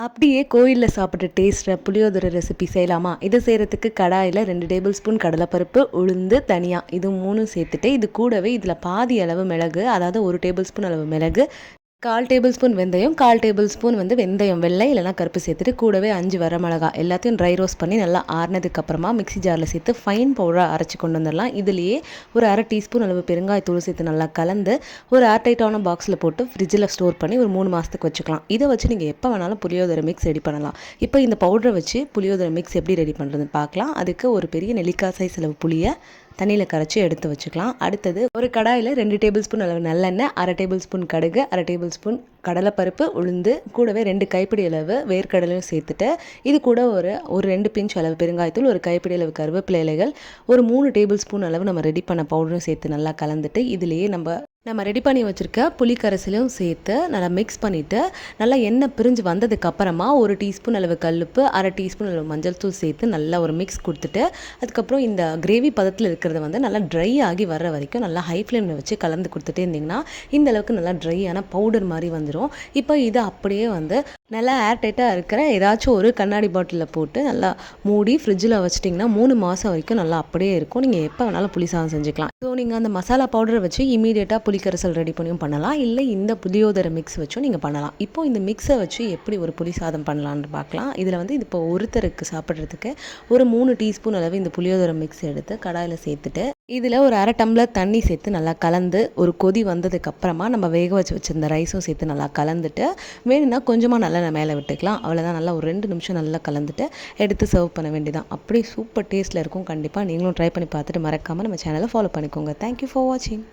அப்படியே கோயிலில் சாப்பிட்ற டேஸ்ட்டை புளியோதரை ரெசிபி செய்யலாமா? இதை செய்கிறதுக்கு கடாயில் ரெண்டு டேபிள் ஸ்பூன் கடலைப்பருப்பு உளுந்து தனியாக இது மூணும் சேர்த்துட்டு இது கூடவே இதில் பாதி அளவு மிளகு அதாவது ஒரு டேபிள் ஸ்பூன் அளவு மிளகு கால் டேபிள் ஸ்பூன் வெந்தயம் கால் டேபிள் ஸ்பூன் வந்து வெந்தயம் வெள்ளை இல்லைனா கருப்பு சேர்த்துட்டு கூடவே அஞ்சு வரமிளகா எல்லாத்தையும் ட்ரை ரோஸ்ட் பண்ணி நல்லா ஆறினதுக்கப்புறமா மிக்சி மிக்ஸி ஜாரில் சேர்த்து ஃபைன் பவுடராக அரைச்சி கொண்டு வந்துடலாம். இதுலேயே ஒரு அரை டீஸ்பூன் அளவு பெருங்காயத்தூள் சேர்த்து நல்லா கலந்து ஒரு ஏர்டைட்டான பாக்ஸில் போட்டு ஃப்ரிட்ஜில் ஸ்டோர் பண்ணி ஒரு மூணு மாதத்துக்கு வச்சுக்கலாம். இதை வச்சு நீங்கள் எப்போ வேணாலும் புளியோதரை மிக்ஸ் ரெடி பண்ணலாம். இப்போ இந்த பவுடரை வச்சு புளியோதரை மிக்ஸ் எப்படி ரெடி பண்ணுறதுன்னு பார்க்கலாம். அதுக்கு ஒரு பெரிய நெல்லிக்காய் சைஸ் அளவு புளியை தண்ணியில் கரைச்சி எடுத்து வச்சுக்கலாம். அடுத்தது ஒரு கடாயில் ரெண்டு டேபிள் ஸ்பூன் அளவு நல்லெண்ணெய் அரை டேபிள் ஸ்பூன் கடுகு அரை டேபிள் ஸ்பூன் கடலைப்பருப்பு உளுந்து கூடவே ரெண்டு கைப்பிடி அளவு வேர்க்கடலையும் சேர்த்துட்டு இது கூட ஒரு ஒரு ரெண்டு பிஞ்ச் அளவு பெருங்காயத்தூள் ஒரு கைப்பிடி அளவு கருவேப்பிலை இலைகள் ஒரு மூணு டேபிள் ஸ்பூன் அளவு நம்ம ரெடி பண்ண பவுடரும் சேர்த்து நல்லா கலந்துட்டு இதுலேயே நம்ம நம்ம ரெடி பண்ணி வச்சுருக்க புளிக்கரைசலையும் சேர்த்து நல்லா மிக்ஸ் பண்ணிவிட்டு நல்லா எண்ணெய் பிரிஞ்சு வந்ததுக்கப்புறமா ஒரு டீஸ்பூன் அளவு கல்லுப்பு அரை டீஸ்பூன் அளவு மஞ்சள் தூள் சேர்த்து நல்லா ஒரு மிக்ஸ் கொடுத்துட்டு அதுக்கப்புறம் இந்த கிரேவி பதத்தில் இருக்கிறத வந்து நல்லா ட்ரை ஆகி வர்ற வரைக்கும் நல்லா ஹை ஃப்ளேமில் வச்சு கலந்து கொடுத்துட்டே இருந்திங்கன்னா இந்த அளவுக்கு நல்லா ட்ரையான பவுடர் மாதிரி வந்து வந்துடும் இப்போ இதை அப்படியே வந்து நல்லா ஏர்டைட்டாக இருக்கிற ஏதாச்சும் ஒரு கண்ணாடி பாட்டிலில் போட்டு நல்லா மூடி ஃப்ரிட்ஜில் வச்சிட்டிங்கன்னா மூணு மாதம் வரைக்கும் நல்லா அப்படியே இருக்கும். நீங்கள் எப்போ வேணாலும் புளி சாதம் செஞ்சுக்கலாம். ஸோ நீங்கள் அந்த மசாலா பவுடரை வச்சு இமீடியட்டாக புளிக்கரைசல் ரெடி பண்ணியும் பண்ணலாம். இல்லை இந்த புளியோதரை மிக்ஸ் வச்சும் நீங்கள் பண்ணலாம். இப்போ இந்த மிக்ஸை வச்சு எப்படி ஒரு புளி சாதம் பண்ணலான்னு பார்க்கலாம். இதில் வந்து இப்போ ஒருத்தருக்கு சாப்பிட்றதுக்கு ஒரு மூணு டீஸ்பூன் அளவு இந்த புளியோதரை மிக்ஸ் எடுத்து கடாயில் சேர்த்துட்டு இதில் ஒரு அரை டம்ளர் தண்ணி சேர்த்து நல்லா கலந்து ஒரு கொதி வந்ததுக்கப்புறமா நம்ம வேக வச்சு வச்சுருந்த ரைஸும் சேர்த்து நல்லா கலந்துட்டு வேணும்னா கொஞ்சமாக நல்லா நம்ம மேலே விட்டுக்கலாம். அவ்வளோதான் நல்லா ஒரு ரெண்டு நிமிஷம் நல்லா கலந்துட்டு எடுத்து சர்வ் பண்ண வேண்டியதான் அப்படியே சூப்பர் டேஸ்ட்டில் இருக்கும். கண்டிப்பாக நீங்களும் ட்ரை பண்ணி பார்த்துட்டு மறக்காமல் நம்ம சேனலை ஃபாலோ பண்ணிக்கோங்க. தேங்க்யூ ஃபார் வாட்சிங்